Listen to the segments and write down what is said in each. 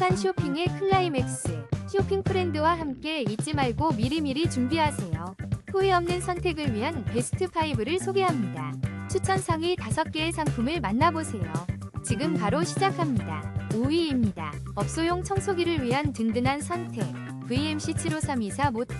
행복한 쇼핑의 클라이맥스. 쇼핑 프렌드와 함께 잊지 말고 미리미리 준비하세요. 후회 없는 선택을 위한 베스트 5를 소개합니다. 추천 상위 5개의 상품을 만나보세요. 지금 바로 시작합니다. 5위입니다. 업소용 청소기를 위한 든든한 선택. VMC75324 모터.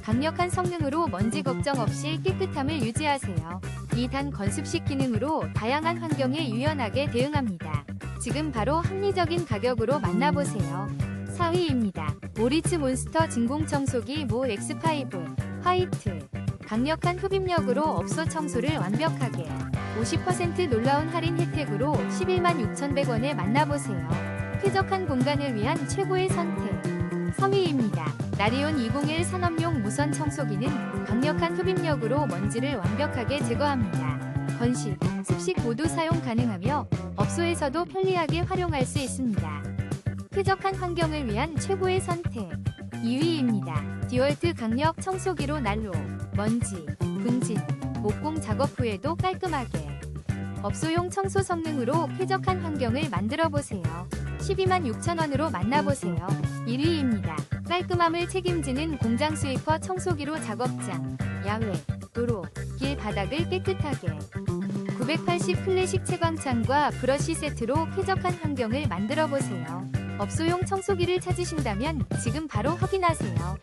강력한 성능으로 먼지 걱정 없이 깨끗함을 유지하세요. 2단 건습식 기능으로 다양한 화경에 유연하게 대응합니다. 지금 바로 합리적인 가격으로 만나보세요. 4위입니다. 오리츠 몬스터 진공 청소기 모 X5 화이트. 강력한 흡입력으로 업소 청소를 완벽하게 50% 놀라운 할인 혜택으로 11만 6,100원에 만나보세요. 쾌적한 공간을 위한 최고의 선택. 3위입니다. 나리온 201 산업용 무선 청소기는 강력한 흡입력으로 먼지를 완벽하게 제거합니다. 건식, 습식 모두 사용 가능하며 업소에서도 편리하게 활용할 수 있습니다. 쾌적한 환경을 위한 최고의 선택. 2위입니다. 디월트 강력 청소기로 난로, 먼지, 분진, 목공 작업 후에도 깔끔하게. 업소용 청소 성능으로 쾌적한 환경을 만들어 보세요. 12만 6천원으로 만나보세요. 1위입니다. 깔끔함을 책임지는 공장 스위퍼 청소기로 작업장, 야외, 도로, 길 바닥을 깨끗하게. 980 클래식 채광창과 브러쉬 세트로 쾌적한 환경을 만들어 보세요. 업소용 청소기를 찾으신다면 지금 바로 확인하세요.